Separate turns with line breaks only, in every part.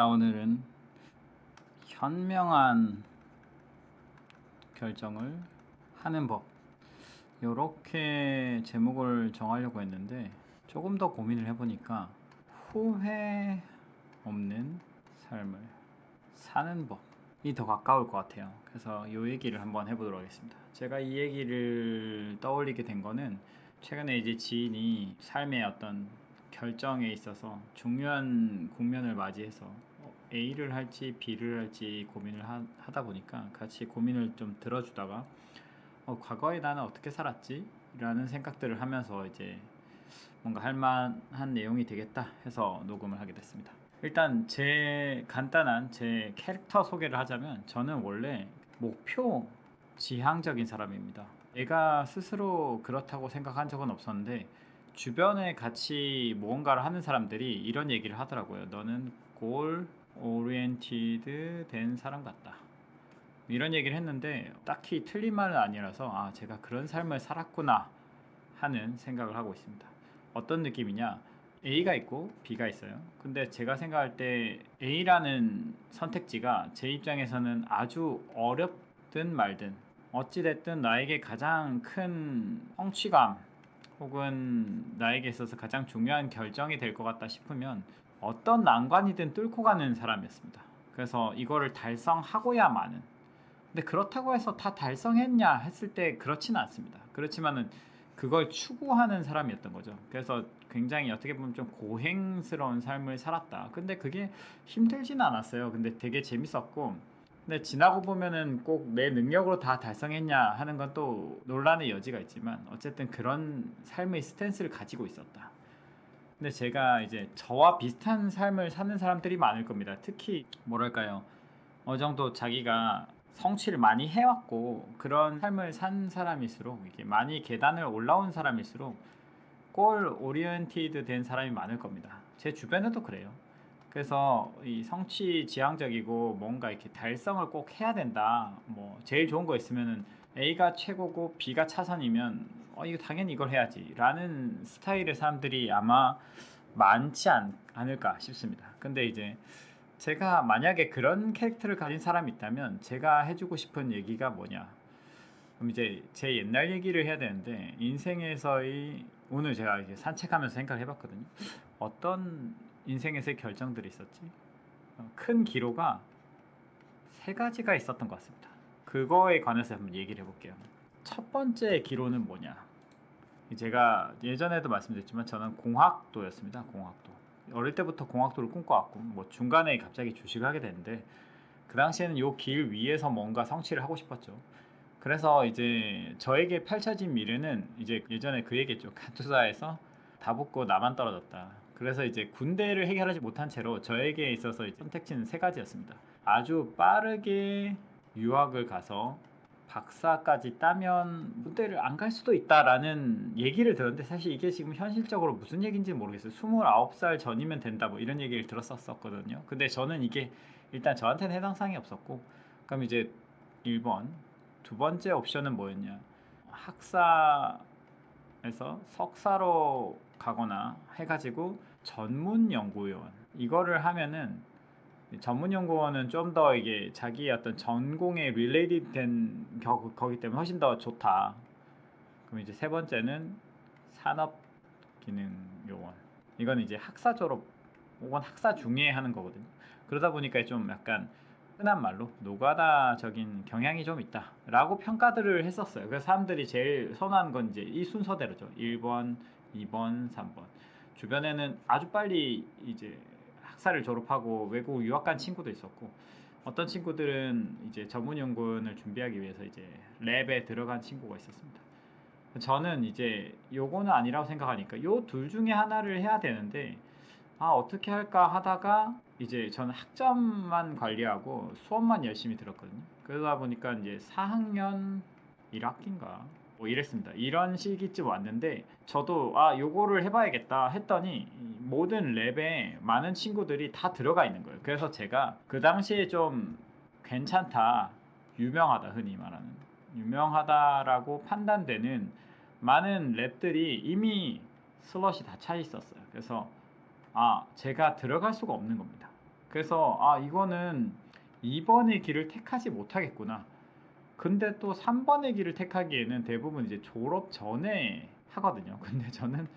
자 오늘은 현명한 결정을 하는 법 이렇게 제목을 정하려고 했는데 조금 더 고민을 해보니까 후회 없는 삶을 사는 법이 더 가까울 것 같아요. 그래서 이 얘기를 한번 해보도록 하겠습니다. 제가 이 얘기를 떠올리게 된 거는 최근에 이제 지인이 삶의 어떤 결정에 있어서 중요한 국면을 맞이해서 어, A를 할지 B를 할지 고민을 하, 다 보니까 같이 고민을 좀 들어주다가 어, 과거에 나는 어떻게 살았지? 라는 생각들을 하면서 이제 뭔가 할 만한 내용이 되겠다 해서 녹음을 하게 됐습니다. 일단 제 간단한 제 캐릭터 소개를 하자면 저는 원래 목표 지향적인 사람입니다. 내가 스스로 그렇다고 생각한 적은 없었는데 주변에 같이 무언가를 하는 사람들이 이런 얘기를 하더라고요. 너는 골 오리엔티드 된 사람 같다. 이런 얘기를 했는데 딱히 틀린 말은 아니라서 아 제가 그런 삶을 살았구나 하는 생각을 하고 있습니다. 어떤 느낌이냐? A가 있고 B가 있어요. 근데 제가 생각할 때 A라는 선택지가 제 입장에서는 아주 어렵든 말든 어찌 됐든 나에게 가장 큰 성취감 혹은 나에게 있어서 가장 중요한 결정이 될 것 같다 싶으면 어떤 난관이든 뚫고 가는 사람이었습니다. 그래서 이거를 달성하고야만은 근데 그렇다고 해서 다 달성했냐 했을 때 그렇지는 않습니다. 그렇지만은 그걸 추구하는 사람이었던 거죠. 그래서 굉장히 어떻게 보면 좀 고행스러운 삶을 살았다. 근데 그게 힘들진 않았어요. 근데 되게 재밌었고 근데 지나고 보면은 꼭 내 능력으로 다 달성했냐 하는 건 또 논란의 여지가 있지만 어쨌든 그런 삶의 스탠스를 가지고 있었다. 근데 제가 이제 저와 비슷한 삶을 사는 사람들이 많을 겁니다. 특히 뭐랄까요? 어느 정도 자기가 성취를 많이 해왔고 그런 삶을 산 사람일수록 이게 많이 계단을 올라온 사람일수록 골 오리엔티드 된 사람이 많을 겁니다. 제 주변에도 그래요. 그래서 이 성취 지향적이고 뭔가 이렇게 달성을 꼭 해야 된다. 뭐 제일 좋은 거 있으면은 A가 최고고 B가 차선이면 어 이거 당연히 이걸 해야지라는 스타일의 사람들이 아마 많지 않, 않을까 싶습니다. 근데 이제 제가 만약에 그런 캐릭터를 가진 사람이 있다면 제가 해주고 싶은 얘기가 뭐냐? 그럼 이제 제 옛날 얘기를 해야 되는데 인생에서의 오늘 제가 이제 산책하면서 생각을 해봤거든요. 어떤 인생에서의 결정들이 있었지? 어, 큰 기로가 세 가지가 있었던 것 같습니다. 그거에 관해서 한번 얘기를 해볼게요. 첫 번째 기로는 뭐냐? 제가 예전에도 말씀드렸지만 저는 공학도였습니다. 공학도. 어릴 때부터 공학도를 꿈꿔왔고 뭐 중간에 갑자기 주식을 하게 됐는데 그 당시에는 요 길 위에서 뭔가 성취를 하고 싶었죠. 그래서 이제 저에게 펼쳐진 미래는 이제 예전에 그 얘기했죠. 카투사에서 다 붙고 나만 떨어졌다. 그래서 이제 군대를 해결하지 못한 채로 저에게 있어서 선택지는 세 가지였습니다. 아주 빠르게 유학을 가서 박사까지 따면 군대를 안 갈 수도 있다라는 얘기를 들었는데 사실 이게 지금 현실적으로 무슨 얘기인지 모르겠어요. 29살 전이면 된다 뭐 이런 얘기를 들었었거든요. 근데 저는 이게 일단 저한테는 해당 사항이 없었고 그럼 이제 1번 두 번째 옵션은 뭐였냐? 학사에서 석사로 가거나 해가지고 전문 연구원 이거를 하면은 전문 연구원은 좀 더 이게 자기 어떤 전공에 릴레이드 된 겨, 거기 때문에 훨씬 더 좋다. 그럼 이제 세 번째는 산업 기능 요원. 이건 이제 학사 졸업 혹은 학사 중에 하는 거거든요. 그러다 보니까 좀 약간 흔한 말로 노가다적인 경향이 좀 있다라고 평가들을 했었어요. 그래서 사람들이 제일 선호하는 건 이제 이 순서대로죠. 1번, 2번, 3번. 주변에는 아주 빨리 이제 학사를 졸업하고 외국 유학 간 친구도 있었고 어떤 친구들은 이제 전문 연구원을 준비하기 위해서 이제 랩에 들어간 친구가 있었습니다. 저는 이제 요거는 아니라고 생각하니까 요 둘 중에 하나를 해야 되는데 아 어떻게 할까 하다가 이제 저는 학점만 관리하고 수업만 열심히 들었거든요. 그러다 보니까 이제 4학년 1학기인가 뭐 이랬습니다. 이런 시기쯤 왔는데 저도 아 요거를 해봐야겠다 했더니 모든 랩에 많은 친구들이 다 들어가 있는 거예요. 그래서 제가 그 당시에 좀 괜찮다, 유명하다 흔히 말하는 유명하다라고 판단되는 많은 랩들이 이미 슬롯이 다 차 있었어요. 그래서 아 제가 들어갈 수가 없는 겁니다. 그래서 아 이거는 2번의 길을 택하지 못하겠구나. 근데 또 3번의 길을 택하기에는 대부분 이제 졸업 전에 하거든요. 근데 저는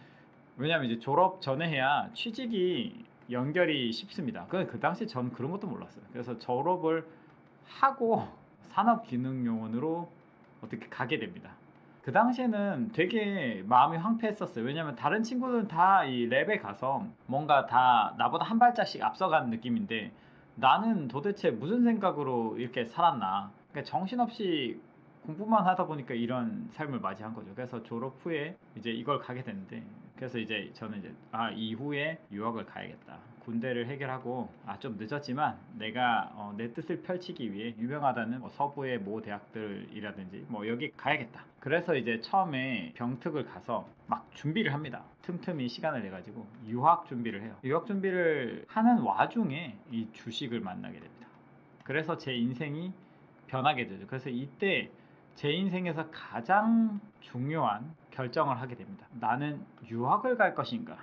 왜냐면 이제 졸업 전에 해야 취직이 연결이 쉽습니다. 그, 그 당시 전 그런 것도 몰랐어요. 그래서 졸업을 하고 산업기능요원으로 어떻게 가게 됩니다. 그 당시에는 되게 마음이 황폐했었어요. 왜냐면 다른 친구들은 다 이 랩에 가서 뭔가 다 나보다 한 발짝씩 앞서가는 느낌인데 나는 도대체 무슨 생각으로 이렇게 살았나. 그러니까 정신없이 공부만 하다 보니까 이런 삶을 맞이한 거죠. 그래서 졸업 후에 이제 이걸 가게 됐는데 그래서 이제 저는 이제 아 이후에 유학을 가야겠다. 군대를 해결하고 아 좀 늦었지만 내가 어, 내 뜻을 펼치기 위해 유명하다는 뭐 서부의 모 대학들이라든지 뭐 여기 가야겠다. 그래서 이제 처음에 병특을 가서 막 준비를 합니다. 틈틈이 시간을 내 가지고 유학 준비를 해요. 유학 준비를 하는 와중에 이 주식을 만나게 됩니다. 그래서 제 인생이 변하게 되죠. 그래서 이때 제 인생에서 가장 중요한 결정을 하게 됩니다. 나는 유학을 갈 것인가?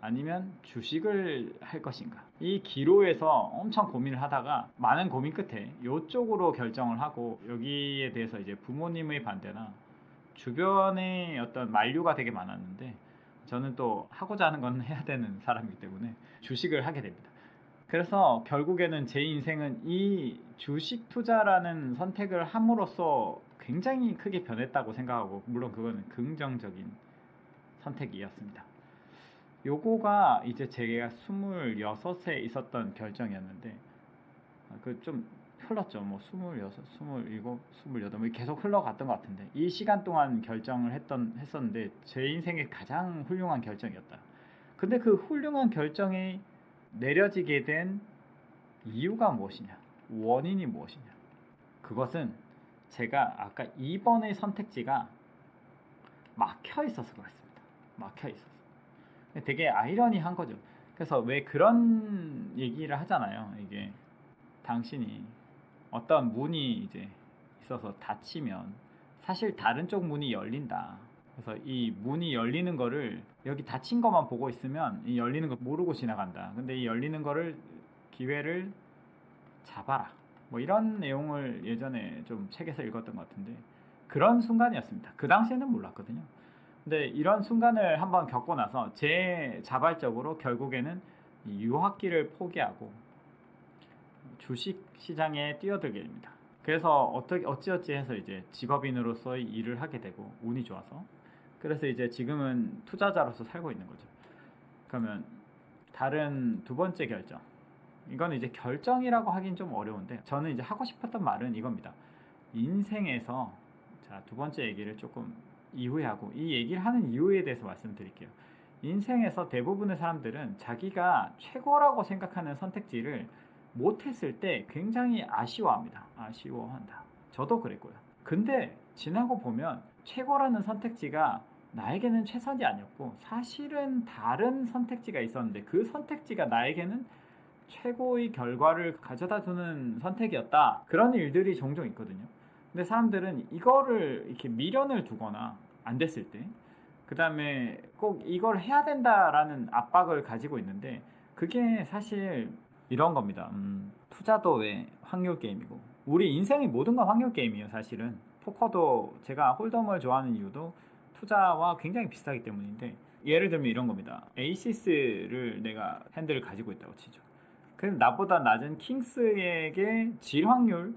아니면 주식을 할 것인가? 이 기로에서 엄청 고민을 하다가 많은 고민 끝에 이쪽으로 결정을 하고 여기에 대해서 이제 부모님의 반대나 주변에 어떤 만류가 되게 많았는데 저는 또 하고자 하는 건 해야 되는 사람이기 때문에 주식을 하게 됩니다. 그래서 결국에는 제 인생은 이 주식 투자라는 선택을 함으로써 굉장히 크게 변했다고 생각하고 물론 그거는 긍정적인 선택이었습니다. 요거가 이제 제가 26에 있었던 결정이었는데 그 좀 흘렀죠. 뭐 26, 27, 28, 뭐 계속 흘러갔던 것 같은데 이 시간 동안 결정을 했던 했었는데 제 인생의 가장 훌륭한 결정이었다. 근데 그 훌륭한 결정이 내려지게 된 이유가 무엇이냐? 원인이 무엇이냐? 그것은 제가 아까 2번의 선택지가 막혀 있어서 그렇습니다. 막혀 있어서. 되게 아이러니한 거죠. 그래서 왜 그런 얘기를 하잖아요. 이게 당신이 어떤 문이 이제 있어서 닫히면 사실 다른 쪽 문이 열린다. 그래서 이 문이 열리는 거를 여기 닫힌 것만 보고 있으면 이 열리는 거 모르고 지나간다. 근데 이 열리는 거를 기회를 잡아라. 뭐 이런 내용을 예전에 좀 책에서 읽었던 것 같은데 그런 순간이었습니다. 그 당시에는 몰랐거든요. 근데 이런 순간을 한번 겪고 나서 제 자발적으로 결국에는 이 유학기를 포기하고 주식 시장에 뛰어들게 됩니다. 그래서 어떻게 어찌어찌 해서 이제 직업인으로서의 일을 하게 되고 운이 좋아서 그래서 이제 지금은 투자자로서 살고 있는 거죠. 그러면 다른 두 번째 결정. 이거는 이제 결정이라고 하긴 좀 어려운데 저는 이제 하고 싶었던 말은 이겁니다. 인생에서 자, 두 번째 얘기를 조금 이후에 하고 이 얘기를 하는 이유에 대해서 말씀드릴게요. 인생에서 대부분의 사람들은 자기가 최고라고 생각하는 선택지를 못했을 때 굉장히 아쉬워합니다. 아쉬워한다. 저도 그랬고요. 근데 지나고 보면 최고라는 선택지가 나에게는 최선이 아니었고 사실은 다른 선택지가 있었는데 그 선택지가 나에게는 최고의 결과를 가져다 주는 선택이었다. 그런 일들이 종종 있거든요. 근데 사람들은 이거를 이렇게 미련을 두거나 안 됐을 때, 그 다음에 꼭 이걸 해야 된다라는 압박을 가지고 있는데, 그게 사실 이런 겁니다. 음, 투자도 왜 확률 게임이고, 우리 인생의 모든 건 확률 게임이에요, 사실은. 포커도 제가 홀덤을 좋아하는 이유도 투자와 굉장히 비슷하기 때문인데, 예를 들면 이런 겁니다. 에이시스를 내가 핸들을 가지고 있다고 치죠. 그럼 나보다 낮은 킹스에게 질 확률이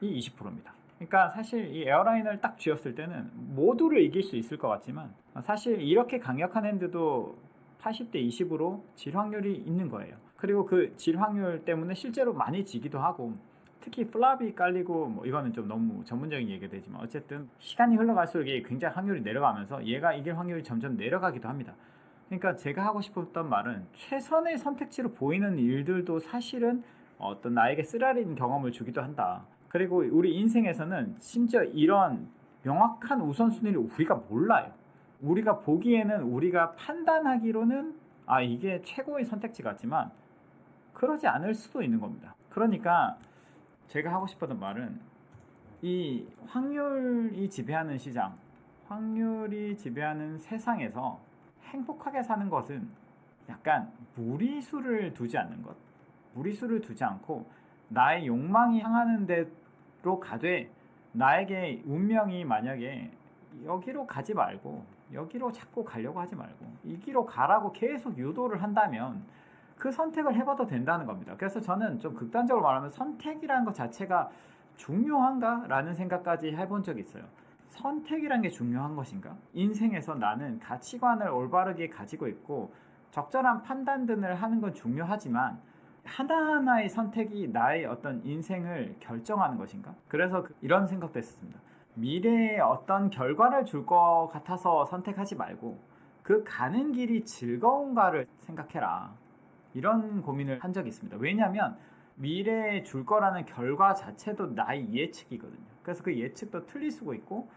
20%입니다. 그러니까 사실 이 에어라인을 딱 쥐었을 때는 모두를 이길 수 있을 것 같지만 사실 이렇게 강력한 핸드도 80대 20으로 질 확률이 있는 거예요. 그리고 그 질 확률 때문에 실제로 많이 지기도 하고 특히 플랍이 깔리고 뭐 이거는 좀 너무 전문적인 얘기가 되지만 어쨌든 시간이 흘러갈수록 이게 굉장히 확률이 내려가면서 얘가 이길 확률이 점점 내려가기도 합니다. 그러니까 제가 하고 싶었던 말은 최선의 선택지로 보이는 일들도 사실은 어떤 나에게 쓰라린 경험을 주기도 한다. 그리고 우리 인생에서는 심지어 이런 명확한 우선순위를 우리가 몰라요. 우리가 보기에는 우리가 판단하기로는 아 이게 최고의 선택지 같지만 그러지 않을 수도 있는 겁니다. 그러니까 제가 하고 싶었던 말은 이 확률이 지배하는 시장, 확률이 지배하는 세상에서 행복하게 사는 것은 약간 무리수를 두지 않는 것. 무리수를 두지 않고 나의 욕망이 향하는 대로 가되 나에게 운명이 만약에 여기로 가지 말고 여기로 자꾸 가려고 하지 말고 이 길로 가라고 계속 유도를 한다면 그 선택을 해봐도 된다는 겁니다. 그래서 저는 좀 극단적으로 말하면 선택이라는 것 자체가 중요한가 라는 생각까지 해본 적이 있어요. 선택이란 게 중요한 것인가? 인생에서 나는 가치관을 올바르게 가지고 있고 적절한 판단들을 하는 건 중요하지만 하나하나의 선택이 나의 어떤 인생을 결정하는 것인가? 그래서 그- 이런 생각도 했었습니다. 미래에 어떤 결과를 줄 것 같아서 선택하지 말고 그 가는 길이 즐거운가를 생각해라. 이런 고민을 한 적이 있습니다. 왜냐하면 미래에 줄 거라는 결과 자체도 나의 예측이거든요. 그래서 그 예측도 틀릴 수도 있고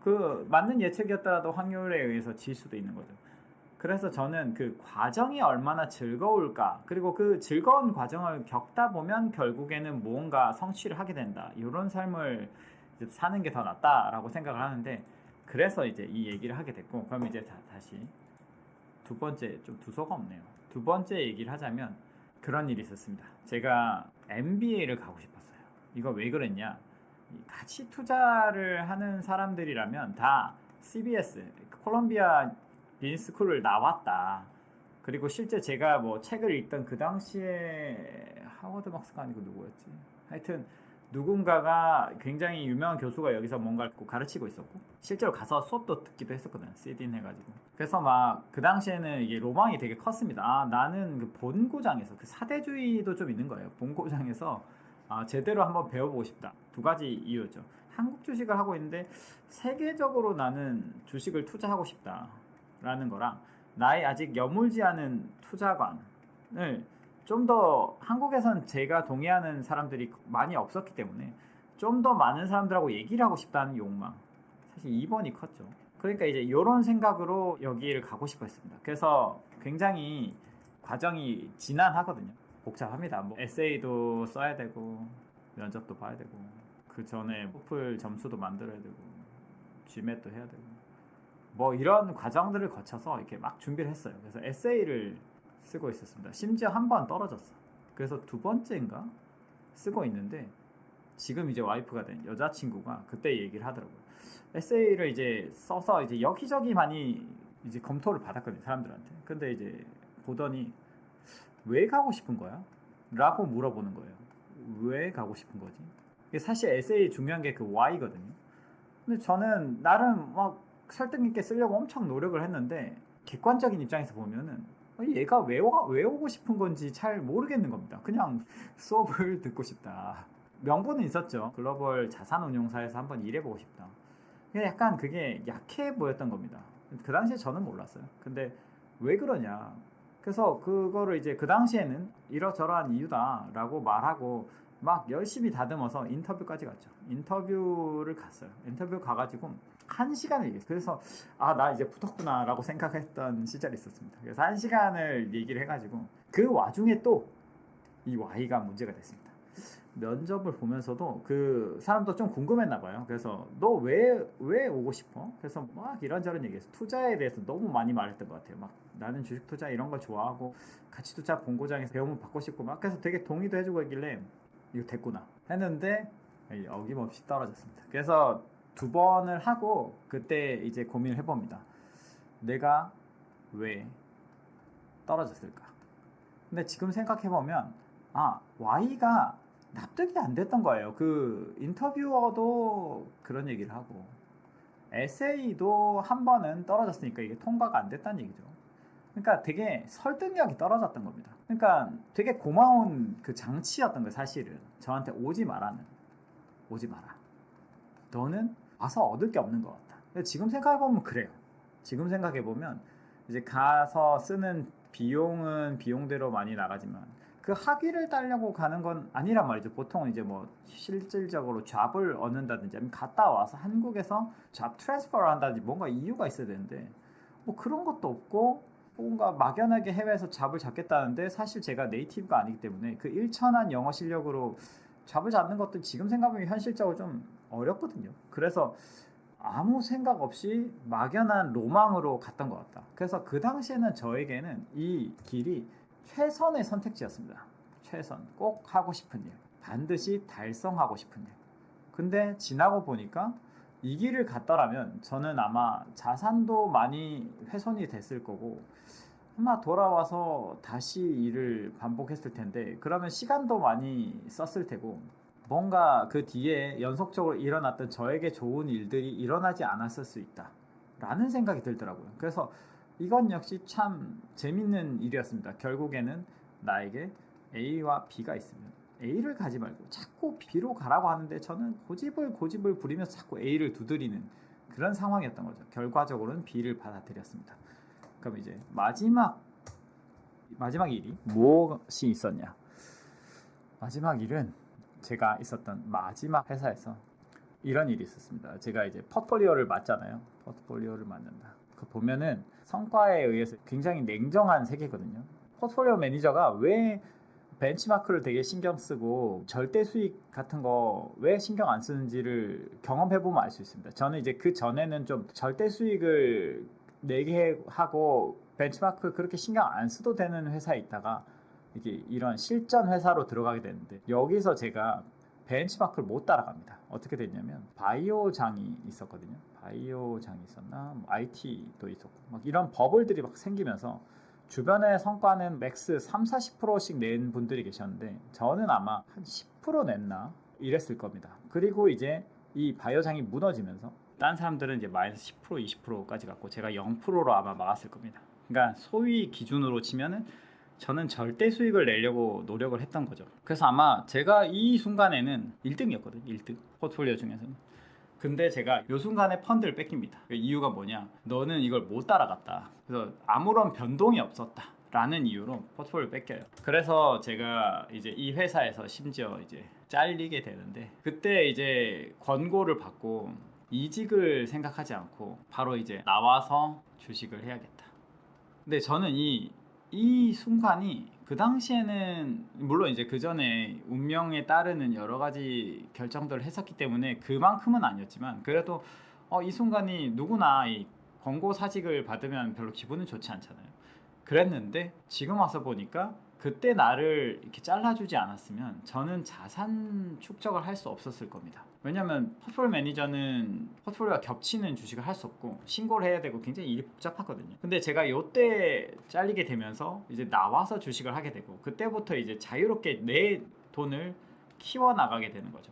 그 맞는 예측이었더라도 확률에 의해서 질 수도 있는 거죠. 그래서 저는 그 과정이 얼마나 즐거울까 그리고 그 즐거운 과정을 겪다 보면 결국에는 무언가 성취를 하게 된다 이런 삶을 사는 게 더 낫다라고 생각을 하는데 그래서 이제 이 얘기를 하게 됐고 그럼 이제 다, 다시 두 번째 좀 두서가 없네요 두 번째 얘기를 하자면 그런 일이 있었습니다 제가 MBA를 가고 싶었어요 이거 왜 그랬냐 이 가치 투자를 하는 사람들이라면 다 CBS 콜롬비아 빈스쿨을 나왔다. 그리고 실제 제가 뭐 책을 읽던 그 당시에 하워드 막스가 아니고 누구였지? 하여튼 누군가가 굉장히 유명한 교수가 여기서 뭔가 가르치고 있었고 실제로 가서 수업도 듣기도 했었거든 CDN 해가지고. 그래서 막 그 당시에는 이게 로망이 되게 컸습니다. 아 나는 그 본고장에서 그 사대주의도 좀 있는 거예요. 본고장에서 아, 제대로 한번 배워보고 싶다. 두 가지 이유죠. 한국 주식을 하고 있는데 세계적으로 나는 주식을 투자하고 싶다 라는 거랑 나의 아직 여물지 않은 투자관을 좀 더 한국에선 제가 동의하는 사람들이 많이 없었기 때문에 좀 더 많은 사람들하고 얘기를 하고 싶다는 욕망. 사실 2번이 컸죠. 그러니까 이제 이런 생각으로 여기를 가고 싶어 했습니다. 그래서 굉장히 과정이 진난하거든요. 복잡합니다. 뭐 에세이도 써야 되고 면접도 봐야 되고 그 전에 포플 점수도 만들어야 되고 GMAT도 해야 되고 뭐 이런 과정들을 거쳐서 이렇게 막 준비를 했어요. 그래서 에세이를 쓰고 있었습니다. 심지어 한 번 떨어졌어. 그래서 두 번째인가 쓰고 있는데 지금 이제 와이프가 된 여자친구가 그때 얘기를 하더라고요. 에세이를 이제 써서 이제 여기저기 많이 이제 검토를 받았거든요. 사람들한테. 근데 이제 보더니 왜 가고 싶은 거야? 라고 물어보는 거예요. 왜 가고 싶은 거지? 사실 에세이 중요한 게 그 why거든요. 근데 저는 나름 막 설득 있게 쓰려고 엄청 노력을 했는데 객관적인 입장에서 보면은 얘가 왜, 와, 왜 오고 싶은 건지 잘 모르겠는 겁니다. 그냥 수업을 듣고 싶다. 명분은 있었죠. 글로벌 자산운용사에서 한번 일해보고 싶다. 약간 그게 약해 보였던 겁니다. 그 당시에 저는 몰랐어요. 근데 왜 그러냐. 그래서 그거를 이제 그 당시에는 이러저러한 이유다라고 말하고 막 열심히 다듬어서 인터뷰까지 갔죠. 인터뷰를 갔어요. 인터뷰 가가지고 한 시간을 얘기했어요. 그래서 아 나 이제 붙었구나라고 생각했던 시절이 있었습니다. 그래서 한 시간을 얘기를 해가지고 그 와중에 또 이 Y가 문제가 됐습니다. 면접을 보면서도 그 사람도 좀 궁금했나 봐요. 그래서 너 왜 왜 오고 싶어? 그래서 막 이런저런 얘기해서 투자에 대해서 너무 많이 말했던 것 같아요. 막 나는 주식 투자 이런 걸 좋아하고 가치 투자 본고장에서 배우면 받고 싶고 막 그래서 되게 동의도 해주고 있길래 이거 됐구나 했는데 어김없이 떨어졌습니다. 그래서 두 번을 하고 그때 이제 고민을 해봅니다. 내가 왜 떨어졌을까? 근데 지금 생각해보면 아 Y가 납득이 안 됐던 거예요. 그 인터뷰어도 그런 얘기를 하고 에세이도 한 번은 떨어졌으니까 이게 통과가 안 됐다는 얘기죠. 그러니까 되게 설득력이 떨어졌던 겁니다. 그러니까 되게 고마운 그 장치였던 거예요, 사실은. 저한테 오지 마라는. 오지 마라. 너는 와서 얻을 게 없는 것 같다. 근데 지금 생각해 보면 그래요. 지금 생각해 보면 이제 가서 쓰는 비용은 비용대로 많이 나가지만 그 학위를 따려고 가는 건 아니란 말이죠. 보통 이제 뭐 실질적으로 잡을 얻는다든지 아니면 갔다 와서 한국에서 잡 트랜스퍼를 한다든지 뭔가 이유가 있어야 되는데 뭐 그런 것도 없고 뭔가 막연하게 해외에서 잡을 잡겠다는데 사실 제가 네이티브가 아니기 때문에 그 일천한 영어 실력으로 잡을 잡는 것도 지금 생각하면 현실적으로 좀 어렵거든요. 그래서 아무 생각 없이 막연한 로망으로 갔던 것 같다. 그래서 그 당시에는 저에게는 이 길이 최선의 선택지였습니다. 최선, 꼭 하고 싶은 일, 반드시 달성하고 싶은 일. 근데 지나고 보니까 이 길을 갔더라면 저는 아마 자산도 많이 훼손이 됐을 거고 아마 돌아와서 다시 일을 반복했을 텐데 그러면 시간도 많이 썼을 테고 뭔가 그 뒤에 연속적으로 일어났던 저에게 좋은 일들이 일어나지 않았을 수 있다 라는 생각이 들더라고요. 그래서 이건 역시 참 재밌는 일이었습니다. 결국에는 나에게 A와 B가 있으면 A를 가지 말고 자꾸 B로 가라고 하는데 저는 고집을 고집을 부리면서 자꾸 A를 두드리는 그런 상황이었던 거죠 결과적으로는 B를 받아들였습니다 그럼 이제 마지막 마지막 일이 무엇이 있었냐? 마지막 일은 제가 있었던 마지막 회사에서 이런 일이 있었습니다. 제가 이제 포트폴리오를 맡잖아요. 포트폴리오를 맡는다. 그 보면은 성과에 의해서 굉장히 냉정한 세계거든요. 포트폴리오 매니저가 왜 벤치마크를 되게 신경 쓰고 절대 수익 같은 거 왜 신경 안 쓰는지를 경험해 보면 알 수 있습니다. 저는 이제 그 전에는 좀 절대 수익을 내게 하고 벤치마크 그렇게 신경 안 써도 되는 회사에 있다가 이게 이런 실전 회사로 들어가게 됐는데 여기서 제가 벤치마크를 못 따라갑니다. 어떻게 됐냐면 바이오 장이 있었거든요. 바이오 장이 있었나? 뭐 IT도 있었고 막 이런 버블들이 막 생기면서 주변의 성과는 맥스 3, 40%씩 낸 분들이 계셨는데 저는 아마 한 10% 냈나 이랬을 겁니다. 그리고 이제 이 바이오장이 무너지면서 딴 사람들은 이제 마이너스 10% 20%까지 갔고 제가 0%로 아마 막았을 겁니다. 그러니까 소위 기준으로 치면은 저는 절대 수익을 내려고 노력을 했던 거죠. 그래서 아마 제가 이 순간에는 1등이었거든요. 1등 포트폴리오 중에서는. 근데 제가 요 순간에 펀드를 뺏깁니다. 그 이유가 뭐냐? 너는 이걸 못 따라갔다. 그래서 아무런 변동이 없었다. 라는 이유로 포트폴리오 뺏겨요. 그래서 제가 이제 이 회사에서 심지어 이제 잘리게 되는데 그때 이제 권고를 받고 이직을 생각하지 않고 바로 이제 나와서 주식을 해야겠다. 근데 저는 이, 이 순간이 그 당시에는 물론 이제 그 전에 운명에 따르는 여러 가지 결정들을 했었기 때문에 그만큼은 아니었지만 그래도 어, 이 순간이 누구나 이 권고 사직을 받으면 별로 기분은 좋지 않잖아요. 그랬는데 지금 와서 보니까 그때 나를 이렇게 잘라주지 않았으면 저는 자산 축적을 할 수 없었을 겁니다. 왜냐하면 포트폴리오 매니저는 포트폴리오가 겹치는 주식을 할 수 없고 신고를 해야 되고 굉장히 일이 복잡하거든요. 근데 제가 요때 잘리게 되면서 이제 나와서 주식을 하게 되고 그때부터 이제 자유롭게 내 돈을 키워 나가게 되는 거죠.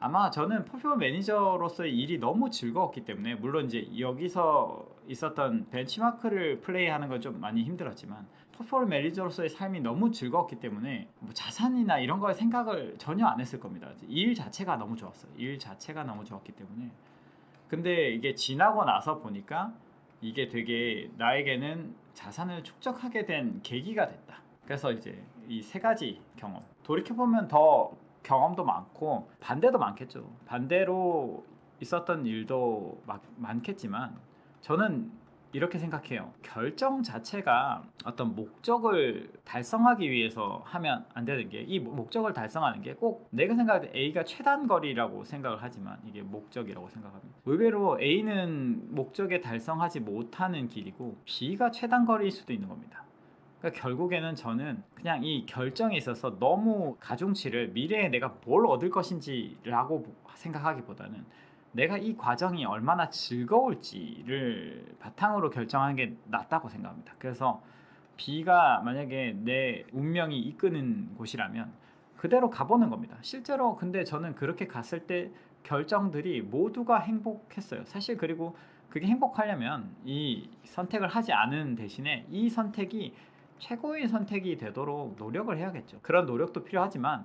아마 저는 포트폴리오 매니저로서의 일이 너무 즐거웠기 때문에 물론 이제 여기서 있었던 벤치마크를 플레이하는 건 좀 많이 힘들었지만 포트폴리오 매니저로서의 삶이 너무 즐거웠기 때문에 뭐 자산이나 이런 거에 생각을 전혀 안 했을 겁니다. 일 자체가 너무 좋았어요. 일 자체가 너무 좋았기 때문에 근데 이게 지나고 나서 보니까 이게 되게 나에게는 자산을 축적하게 된 계기가 됐다. 그래서 이제 이 세 가지 경험 돌이켜 보면 더 경험도 많고 반대도 많겠죠. 반대로 있었던 일도 막 많겠지만 저는 이렇게 생각해요. 결정 자체가 어떤 목적을 달성하기 위해서 하면 안 되는 게 이 목적을 달성하는 게 꼭 내가 생각할 때 A가 최단 거리라고 생각을 하지만 이게 목적이라고 생각합니다. 의외로 A는 목적에 달성하지 못하는 길이고 B가 최단 거리일 수도 있는 겁니다. 그러니까 결국에는 저는 그냥 이 결정에 있어서 너무 가중치를 미래에 내가 뭘 얻을 것인지라고 생각하기보다는 내가 이 과정이 얼마나 즐거울지를 바탕으로 결정하는 게 낫다고 생각합니다. 그래서 B가 만약에 내 운명이 이끄는 곳이라면 그대로 가보는 겁니다. 실제로 근데 저는 그렇게 갔을 때 결정들이 모두가 행복했어요. 사실 그리고 그게 행복하려면 이 선택을 하지 않은 대신에 이 선택이 최고의 선택이 되도록 노력을 해야겠죠. 그런 노력도 필요하지만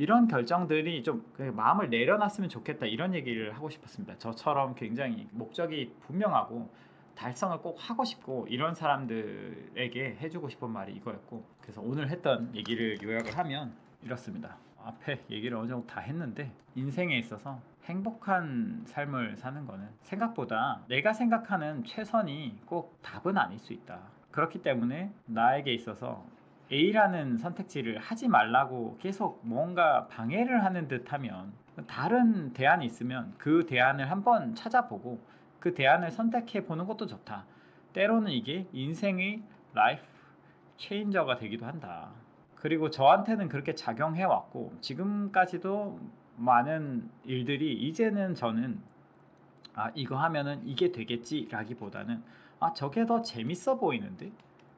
이런 결정들이 좀 마음을 내려놨으면 좋겠다 이런 얘기를 하고 싶었습니다. 저처럼 굉장히 목적이 분명하고 달성을 꼭 하고 싶고 이런 사람들에게 해주고 싶은 말이 이거였고 그래서 오늘 했던 얘기를 요약을 하면 이렇습니다. 앞에 얘기를 어느 정도 다 했는데 인생에 있어서 행복한 삶을 사는 거는 생각보다 내가 생각하는 최선이 꼭 답은 아닐 수 있다. 그렇기 때문에 나에게 있어서 A라는 선택지를 하지 말라고 계속 뭔가 방해를 하는 듯 하면 다른 대안이 있으면 그 대안을 한번 찾아보고 그 대안을 선택해 보는 것도 좋다. 때로는 이게 인생의 라이프 체인저가 되기도 한다. 그리고 저한테는 그렇게 작용해 왔고 지금까지도 많은 일들이 이제는 저는 아 이거 하면은 이게 되겠지라기보다는 아 저게 더 재밌어 보이는데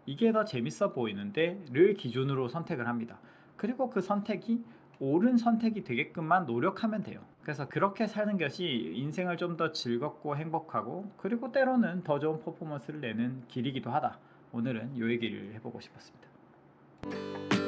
이게 더 재밌어 보이는데를 기준으로 선택을 합니다. 그리고 그 선택이 옳은 선택이 되게끔만 노력하면 돼요. 그래서 그렇게 사는 것이 인생을 좀 더 즐겁고 행복하고 그리고 때로는 더 좋은 퍼포먼스를 내는 길이기도 하다. 오늘은 요 얘기를 해보고 싶었습니다.